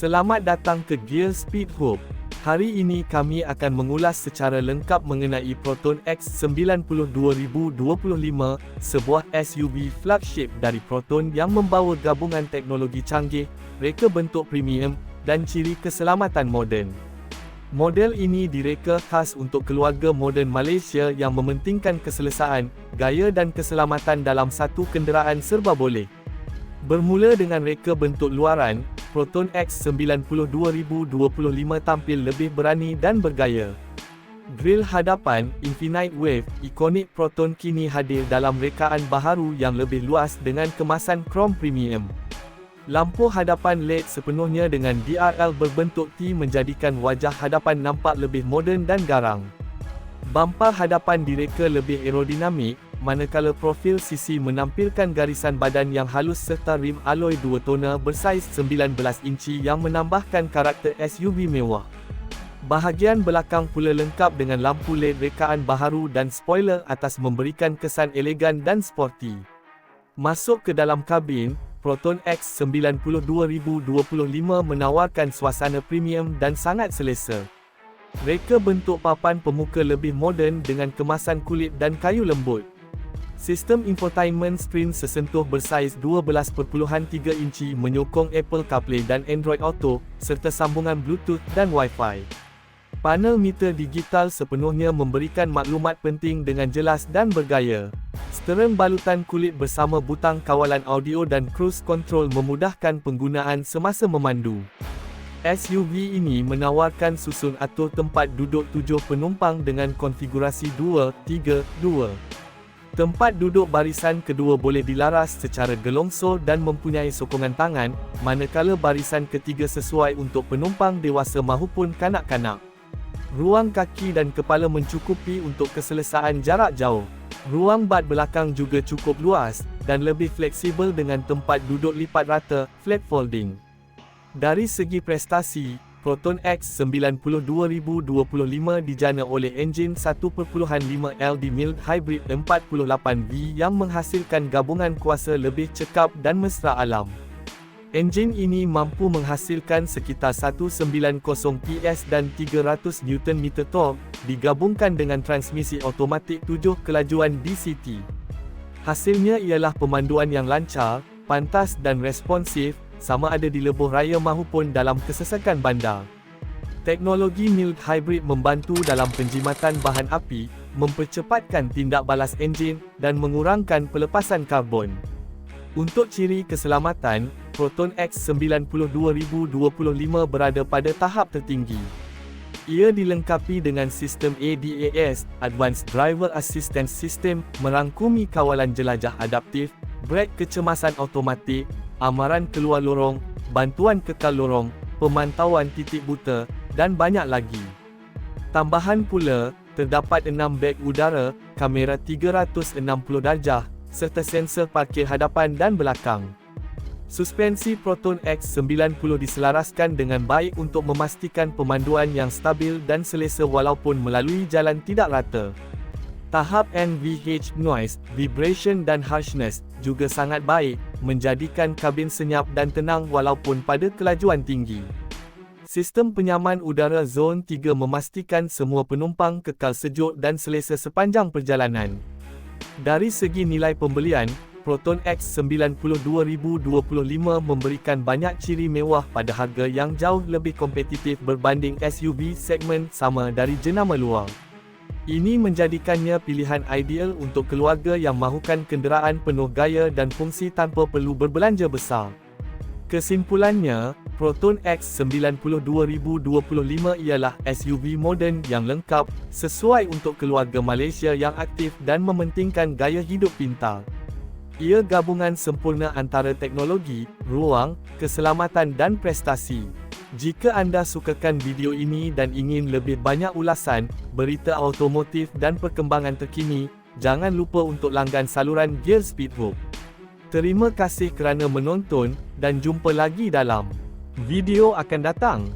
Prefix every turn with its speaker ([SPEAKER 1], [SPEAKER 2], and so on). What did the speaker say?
[SPEAKER 1] Selamat datang ke Gear Speed Hub. Hari ini kami akan mengulas secara lengkap mengenai Proton X 92025, sebuah SUV flagship dari Proton yang membawa gabungan teknologi canggih, reka bentuk premium, dan ciri keselamatan moden. Model ini direka khas untuk keluarga moden Malaysia yang mementingkan keselesaan, gaya dan keselamatan dalam satu kenderaan serba boleh. Bermula dengan reka bentuk luaran, Proton X 92025 tampil lebih berani dan bergaya. Grill hadapan, Infinite Wave, ikonik Proton kini hadir dalam rekaan baharu yang lebih luas dengan kemasan krom premium. Lampu hadapan LED sepenuhnya dengan DRL berbentuk T menjadikan wajah hadapan nampak lebih moden dan garang. Bumper hadapan direka lebih aerodinamik, manakala profil sisi menampilkan garisan badan yang halus serta rim alloy dua tona bersaiz 19 inci yang menambahkan karakter SUV mewah. Bahagian belakang pula lengkap dengan lampu LED rekaan baharu dan spoiler atas memberikan kesan elegan dan sporty. Masuk ke dalam kabin, Proton X 92025 menawarkan suasana premium dan sangat selesa. Reka bentuk papan pemuka lebih moden dengan kemasan kulit dan kayu lembut. Sistem infotainment screen sesentuh bersaiz 12.3 inci menyokong Apple CarPlay dan Android Auto, serta sambungan Bluetooth dan Wi-Fi. Panel meter digital sepenuhnya memberikan maklumat penting dengan jelas dan bergaya. Steering balutan kulit bersama butang kawalan audio dan cruise control memudahkan penggunaan semasa memandu. SUV ini menawarkan susun atur tempat duduk tujuh penumpang dengan konfigurasi 2-3-2. Tempat duduk barisan kedua boleh dilaras secara gelongsor dan mempunyai sokongan tangan, manakala barisan ketiga sesuai untuk penumpang dewasa mahupun kanak-kanak. Ruang kaki dan kepala mencukupi untuk keselesaan jarak jauh. Ruang bat belakang juga cukup luas, dan lebih fleksibel dengan tempat duduk lipat rata, flat folding. Dari segi prestasi, Proton X 92025 dijana oleh enjin 1.5L di mild hybrid 48V yang menghasilkan gabungan kuasa lebih cekap dan mesra alam. Enjin ini mampu menghasilkan sekitar 190 PS dan 300 Nm torque, digabungkan dengan transmisi automatik 7 kelajuan DCT. Hasilnya ialah pemanduan yang lancar, pantas dan responsif, sama ada di lebuh raya mahupun dalam kesesakan bandar. Teknologi mild hybrid membantu dalam penjimatan bahan api, mempercepatkan tindak balas enjin, dan mengurangkan pelepasan karbon. Untuk ciri keselamatan, Proton X 92025 berada pada tahap tertinggi. Ia dilengkapi dengan sistem ADAS, Advanced Driver Assistance System, merangkumi kawalan jelajah adaptif, brek kecemasan automatik, amaran keluar lorong, bantuan kekal lorong, pemantauan titik buta, dan banyak lagi. Tambahan pula, terdapat 6 beg udara, kamera 360 darjah, serta sensor parkir hadapan dan belakang. Suspensi Proton X90 diselaraskan dengan baik untuk memastikan pemanduan yang stabil dan selesa walaupun melalui jalan tidak rata. Tahap NVH Noise, Vibration dan Harshness juga sangat baik, menjadikan kabin senyap dan tenang walaupun pada kelajuan tinggi. Sistem penyaman udara Zone 3 memastikan semua penumpang kekal sejuk dan selesa sepanjang perjalanan. Dari segi nilai pembelian, Proton X 92025 memberikan banyak ciri mewah pada harga yang jauh lebih kompetitif berbanding SUV segmen sama dari jenama luar. Ini menjadikannya pilihan ideal untuk keluarga yang mahukan kenderaan penuh gaya dan fungsi tanpa perlu berbelanja besar. Kesimpulannya, Proton X 92025 ialah SUV moden yang lengkap, sesuai untuk keluarga Malaysia yang aktif dan mementingkan gaya hidup pintar. Ia gabungan sempurna antara teknologi, ruang, keselamatan dan prestasi. Jika anda sukakan video ini dan ingin lebih banyak ulasan, berita automotif dan perkembangan terkini, jangan lupa untuk langgan saluran Gear Speed Hub. Terima kasih kerana menonton, dan jumpa lagi dalam video akan datang.